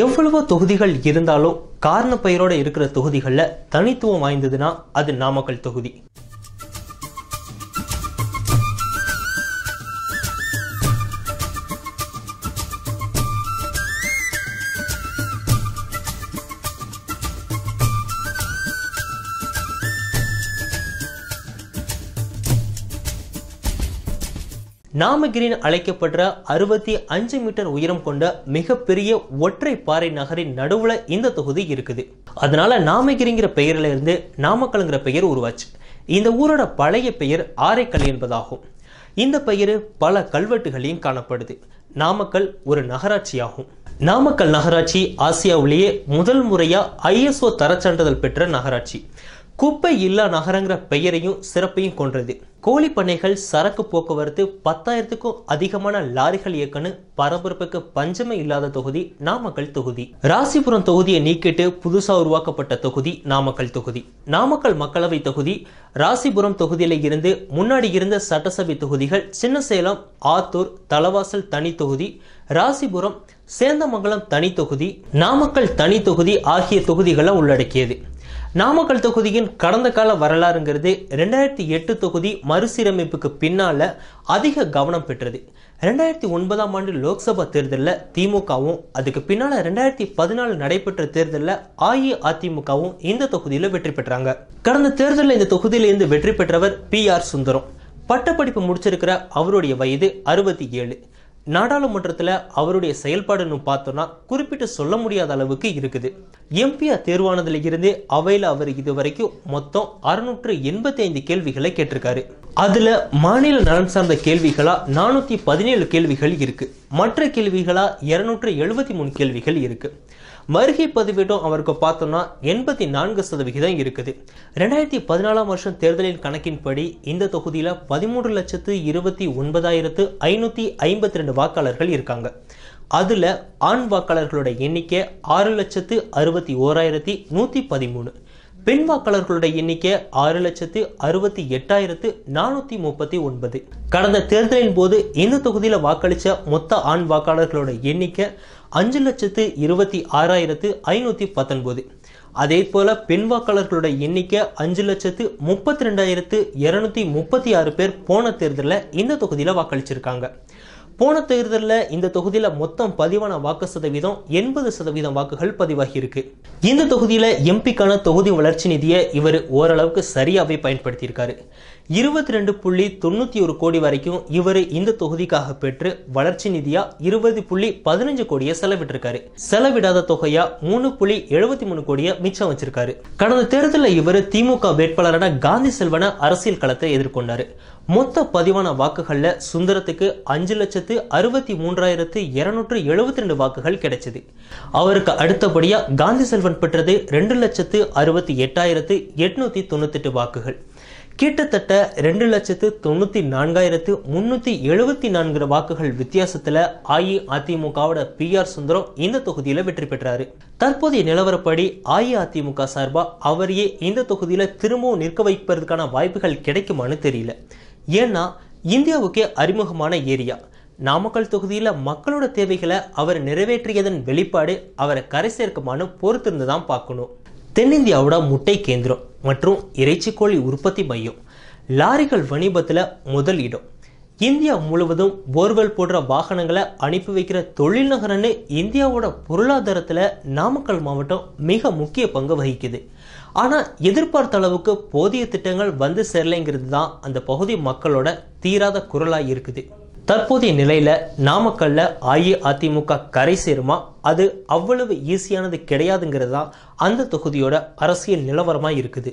எவ்வளவு தொகுதிகள் இருந்தாலும் காரண பெயரோட இருக்கிற தொகுதிகளில் தனித்துவம் வாய்ந்ததுன்னா அது நாமக்கல் தொகுதி. நாமகிரின் அழைக்கப்படுற அறுபத்தி அஞ்சு மீட்டர் உயரம் கொண்ட மிகப்பெரிய ஒற்றை பாறை நகரின் நடுவுல இந்த தொகுதி இருக்குது. அதனால நாமகிரிங்கிற பெயர்ல இருந்து நாமக்கல்ங்கிற பெயர் உருவாச்சு. இந்த ஊரோட பழைய பெயர் ஆரைக்கல் என்பதாகும். இந்த பெயர் பல கல்வெட்டுகளையும் காணப்படுது. நாமக்கல் ஒரு நகராட்சியாகும். நாமக்கல் நகராட்சி ஆசியாவிலேயே முதல் முறையா ஐஎஸ்ஓ தரச்சான்றிதழ் பெற்ற நகராட்சி. குப்பை இல்லா நகரங்கிற பெயரையும் சிறப்பையும் கொன்றது. கோழி பண்ணைகள் சரக்கு போக்குவரத்து பத்தாயிரத்துக்கும் அதிகமான லாரிகள் இயக்கன்னு பரபரப்புக்கு பஞ்சமே இல்லாத தொகுதி நாமக்கல் தொகுதி. ராசிபுரம் தொகுதியை நீக்கிட்டு புதுசா உருவாக்கப்பட்ட தொகுதி நாமக்கல் தொகுதி. நாமக்கல் மக்களவை தொகுதி ராசிபுரம் தொகுதியில இருந்து முன்னாடி இருந்த சட்டசபை தொகுதிகள் சின்னசேலம் ஆத்தூர் தலவாசல் தனி தொகுதி ராசிபுரம் சேந்தமங்கலம் தனி தொகுதி நாமக்கல் தனி தொகுதி ஆகிய தொகுதிகளை உள்ளடக்கியது. நாமக்கல் தொகுதியின் கடந்த கால வரலாறுங்கிறது ரெண்டாயிரத்தி எட்டு தொகுதி மறுசீரமைப்புக்கு பின்னால அதிக கவனம் பெற்றது. ரெண்டாயிரத்தி ஒன்பதாம் ஆண்டு லோக்சபா தேர்தலில் திமுகவும் அதுக்கு பின்னால ரெண்டாயிரத்தி பதினாலு நடைபெற்ற தேர்தலில் அஇஅதிமுகவும் இந்த தொகுதியில் வெற்றி பெற்றாங்க. கடந்த தேர்தலில் இந்த தொகுதியிலிருந்து வெற்றி பெற்றவர் பி ஆர் சுந்தரம். பட்டப்படிப்பு முடிச்சிருக்கிற அவருடைய வயது அறுபத்தி ஏழு. நாடாளுமன்றத்தில் அவருடைய செயல்பாடுன்னு பார்த்தோம்னா குறிப்பிட்டு சொல்ல முடியாத அளவுக்கு இருக்குது. எம்பியா தேர்வானதுல இருந்து அவையில் அவர் இதுவரைக்கும் மொத்தம் அறுநூற்று எண்பத்தி ஐந்து கேள்விகளை கேட்டிருக்காரு. அதுல மாநில நலன் சார்ந்த கேள்விகளா நானூத்தி பதினேழு கேள்விகள் இருக்கு. மற்ற கேள்விகளாக இருநூற்று எழுபத்தி மூணு கேள்விகள் இருக்கு. வருகை பதிவேட்டும் அவருக்கு பார்த்தோம்னா எண்பத்தி நான்கு சதவிகிதம் இருக்குது. ரெண்டாயிரத்தி பதினாலாம் வருஷம் தேர்தலின் கணக்கின்படி இந்த தொகுதியில் பதிமூன்று லட்சத்து இருபத்தி ஒன்பதாயிரத்து ஐநூற்றி ஐம்பத்தி ரெண்டு வாக்காளர்கள் இருக்காங்க. அதில் ஆண் வாக்காளர்களோட எண்ணிக்கை ஆறு லட்சத்து அறுபத்தி ஓராயிரத்தி நூற்றி பதிமூணு. பெண் வாக்காளர்களுடைய எண்ணிக்கை ஆறு லட்சத்து அறுபத்தி எட்டாயிரத்து நானூற்றி முப்பத்தி ஒன்பது. கடந்த தேர்தலின் போது இந்த தொகுதியில் வாக்களித்த மொத்த ஆண் வாக்காளர்களோட எண்ணிக்கை அஞ்சு லட்சத்து இருபத்தி ஆறாயிரத்து ஐநூற்றி பத்தொன்பது. அதே போல பெண் வாக்காளர்களோட எண்ணிக்கை அஞ்சு லட்சத்து முப்பத்தி ரெண்டாயிரத்து இருநூத்தி முப்பத்தி ஆறு பேர் போன தேர்தலில் இந்த தொகுதியில் வாக்களிச்சிருக்காங்க. போன தேர்தலில் இந்த தொகுதியில் மொத்தம் பதிவான வாக்கு சதவீதம் எண்பது சதவீதம் வாக்குகள் பதிவாகி இருக்கு இந்த தொகுதியில் எம்பிக்கான தொகுதி வளர்ச்சி நிதியை இவர் ஓரளவுக்கு சரியாகவே பயன்படுத்தியிருக்காரு. இருபத்தி ரெண்டு புள்ளி தொண்ணூத்தி ஒரு கோடி வரைக்கும் இவர் இந்த தொகுதிக்காக பெற்று வளர்ச்சி நிதியா இருபது புள்ளி பதினஞ்சு கோடியை செலவிட்டிருக்காரு. செலவிடாத தொகையா மூணு புள்ளி எழுபத்தி மூணு கோடியை மிச்சம் வச்சிருக்காரு. கடந்த தேர்தலில் இவர் திமுக வேட்பாளரான காந்தி செல்வன அரசியல் களத்தை எதிர்கொண்டார். மொத்த பதிவான வாக்குகளில் சுந்தரத்துக்கு அஞ்சு லட்சத்து அறுபத்தி மூன்றாயிரத்து இருநூற்று எழுபத்தி ரெண்டு வாக்குகள் கிடைச்சது. அவருக்கு அடுத்தபடியா காந்தி செல்வன் பெற்றது ரெண்டு லட்சத்து அறுபத்தி எட்டாயிரத்து எட்நூத்தி தொண்ணூத்தி எட்டு வாக்குகள். கிட்டத்தட்ட ரெண்டு லட்சத்து தொண்ணூத்தி நான்காயிரத்து முன்னூத்தி எழுபத்தி நான்கு வாக்குகள் வித்தியாசத்துல அஇஅதிமுகவோட பி ஆர் சுந்தரம் இந்த தொகுதியில வெற்றி பெற்றாரு. தற்போதைய நிலவரப்படி அஇஅதிமுக சார்பா அவரையே இந்த தொகுதியில திரும்பவும் நிற்க வைப்பதற்கான வாய்ப்புகள் கிடைக்குமான்னு தெரியல. ஏன்னா இந்தியாவுக்கே அறிமுகமான ஏரியா. நாமக்கல் தொகுதியில் மக்களோட தேவைகளை அவர் நிறைவேற்றியதன் வெளிப்பாடு அவரை கரை சேர்க்குமான்னு பொறுத்திருந்து தான் பார்க்கணும். தென்னிந்தியாவோட முட்டை கேந்திரம் மற்றும் இறைச்சிக்கோழி உற்பத்தி மையம் லாரிகள் வணிபத்தில் முதல் இடம். இந்தியா முழுவதும் போர்வெல் போடுற வாகனங்களை அனுப்பி வைக்கிற தொழில் நகரன்னு இந்தியாவோட பொருளாதாரத்தில் நாமக்கல் மாவட்டம் மிக முக்கிய பங்கு வகிக்குது. ஆனால் எதிர்பார்த்த அளவுக்கு போதிய திட்டங்கள் வந்து சேரலைங்கிறது தான் அந்த பகுதி மக்களோட தீராத குரலாக இருக்குது. தற்போதைய நிலையில நாமக்கல்ல அஇஅதிமுக கரை சேருமா? அது அவ்வளவு ஈஸியானது கிடையாதுங்கிறது தான் அந்த தொகுதியோட அரசியல் நிலவரமா இருக்குது.